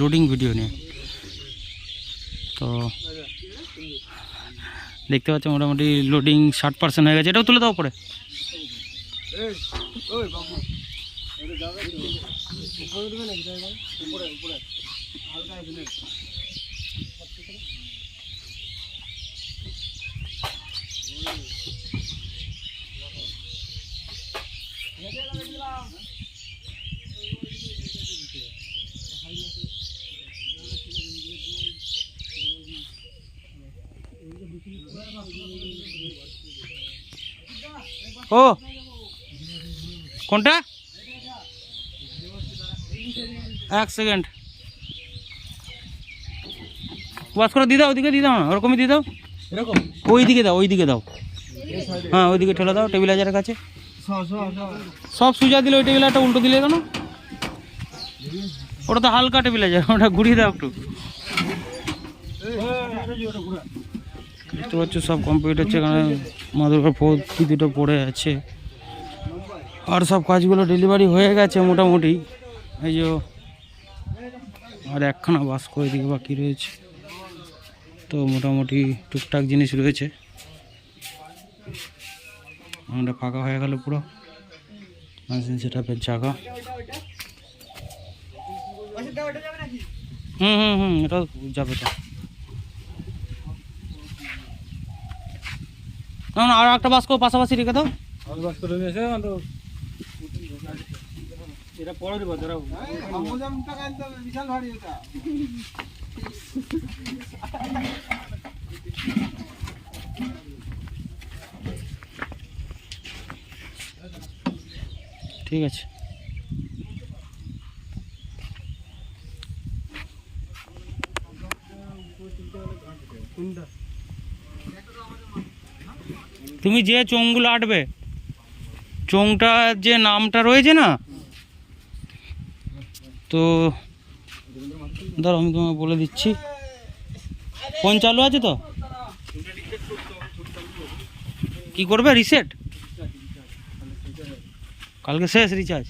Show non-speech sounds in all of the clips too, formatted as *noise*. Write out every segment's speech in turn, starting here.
Loading video নিয়ে। তো দেখতে পাচ্ছ মোটামুটি লোডিং ষাট পার্সেন্ট হয়ে গেছে। এটাও তুলে দাও পরে ও কোনটা এক সেকেন্ড ওয়াশ করে দিয়ে দাও ওইদিকে দিয়ে দাও না ওরকমই দিয়ে দাও এরকম ওই দিকে দাও ওই দিকে দাও হ্যাঁ ওইদিকে ঠেলে দাও টেবিলাইজারের কাছে সব সুজা দিলে ওই টেবিলারটা উল্টো দিলে কেন ওটা তো হালকা টেবিলাইজার ওটা ঘুরিয়ে দাও একটু দেখতে পাচ্ছ সব কমপ্লিট হচ্ছে এখানে মাদুর পদ্ধতি দুটো পড়ে আছে। আর সব কাজগুলো ডেলিভারি হয়ে গেছে মোটামুটি। এই যে আর একখানা বাস্ক এদিকে বাকি রয়েছে। তো মোটামুটি টুকটাক জিনিস রয়েছে। আমাদের ফাঁকা হয়ে গেল পুরো। মেশিন সেটাপের জায়গা হুম হুম হুম, এটা যাবে তো। না না আর একটা বাস্ক পাশাপাশি রেখে দাও। ঠিক আছে। তুমি যে চোঙগুলো আটবে চোঙটা যে নামটা রয়েছে না? তো ধরো আমি তোমাকে বলে দিচ্ছি। ফোন চালু আছে তো? কি করবে? রিসেট? কালকে শেষ রিচার্জ।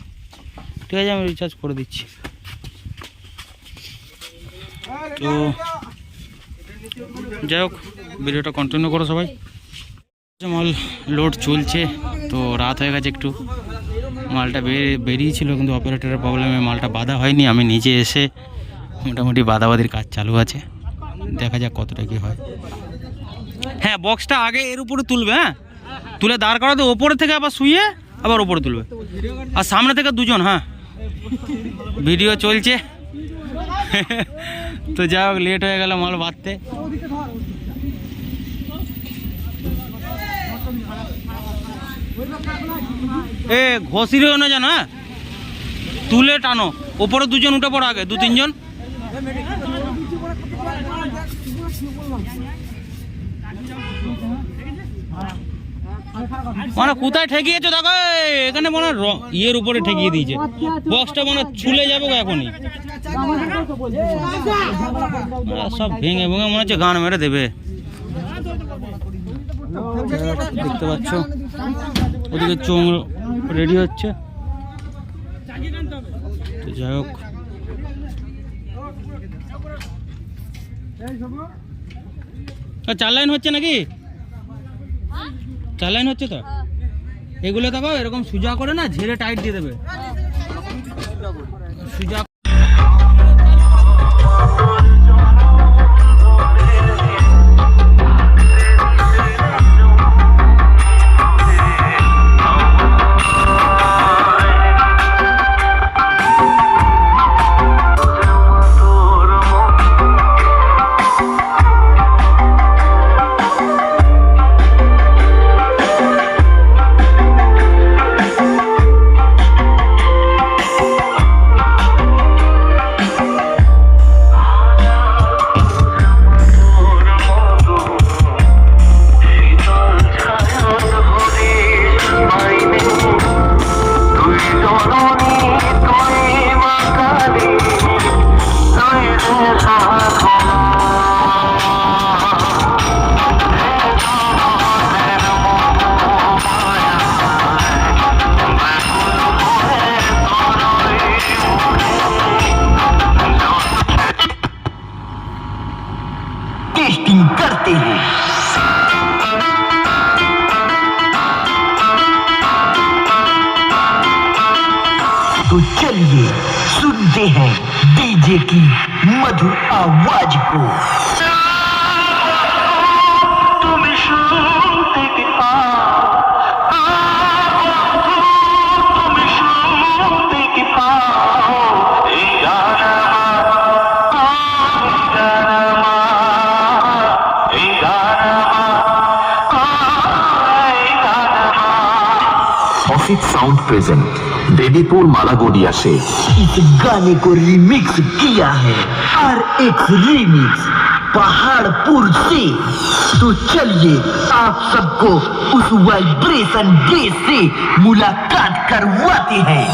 ঠিক আছে, আমি রিচার্জ করে দিচ্ছি। তো যাই হোক, ভিডিওটা কন্টিনিউ করো সবাই। মাল লোড চলছে, তো রাত হয়ে গেছে একটু। মালটা বেরিয়ে বেরিয়েছিল কিন্তু অপারেটরের প্রবলেমে মালটা বাধা হয়নি। আমি নিজে এসে মোটামুটি বাদাবাদির কাজ চালু আছে। দেখা যাক কতটা কি হয়। হ্যাঁ বক্সটা আগে এর উপরে তুলবে হ্যাঁ? তুলে দাঁড় করাতে ওপরে থেকে আবার শুয়ে আবার ওপরে তুলবে। আর সামনে থেকে দুজন হ্যাঁ? ভিডিও চলছে। *laughs* তো যাই হোক লেট হয়ে গেল মাল বাঁধতে। এ ঘষিরেও না জানো হ্যাঁ? তুলে টানো। ওপরে দুজন উঠে পড়ো আগে দু তিনজন। মানে কোথায় ঠেকিয়েছো দেখো এখানে মনে হয় ইয়ের উপরে ঠেকিয়ে দিয়েছে। বক্সটা মনে হয় ছুলে যাবে এখনই। সব ভেঙে ভেঙে মনে হচ্ছে গান মেরে দেবে। দেখতে পাচ্ছ? ওদিকে চোং রেডি হচ্ছে। যাই হোক। চার লাইন হচ্ছে নাকি? চার লাইন হচ্ছে তো? এগুলো দেখো এরকম সুজা করে না, ঝেড়ে টাইট দিয়ে দেবে। সুজা करते हैं तो चलिए सुनते हैं डीजे की मधुर आवाज़ को। Acid sound present Devipur Malagodia से। इस गाने को रिमिक्स किया है। हर एक रिमिक्स पहाड़पुर से। तो चलिए, आप सबको उस वाइब्रेशन बेस से मुलाकात करवाते हैं।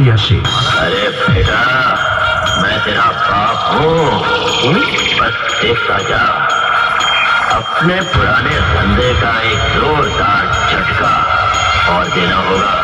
से। अरे बेटा, मैं तेरा बाप हूँ। बस देखता जा। अपने पुराने धंधे का एक जोरदार झटका और देना होगा।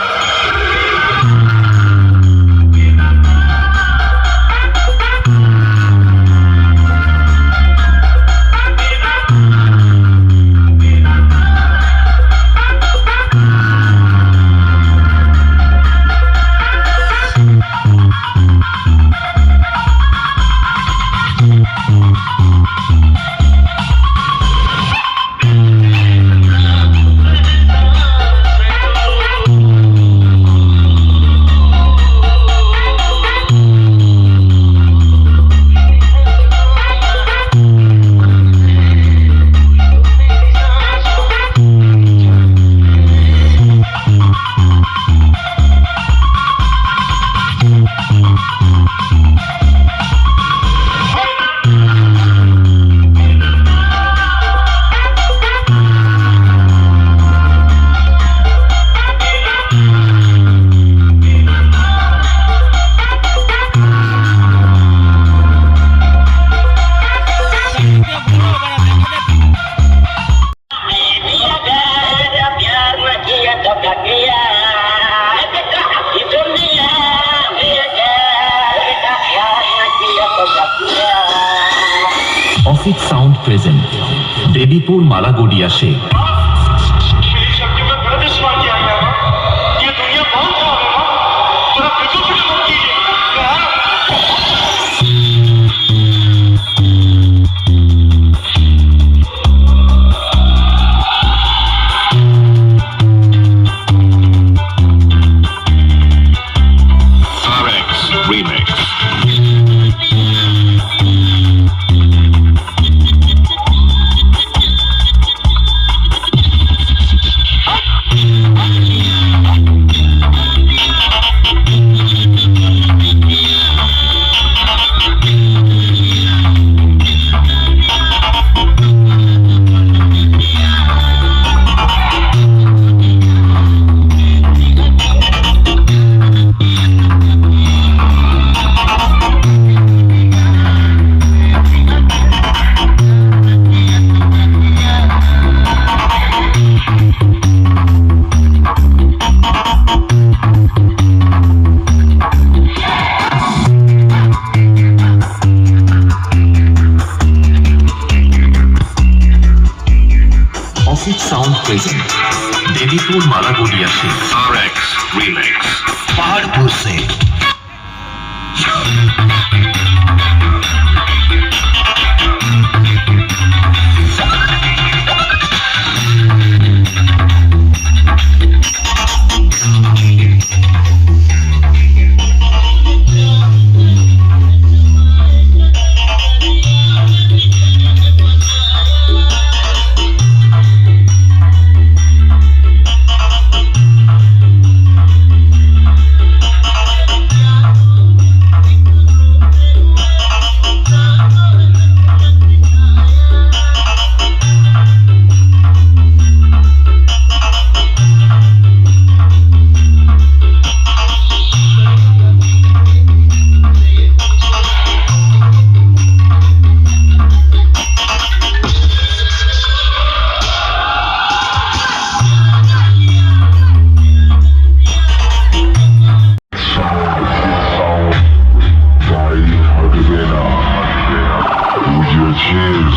গড়িয়াসে Shoot.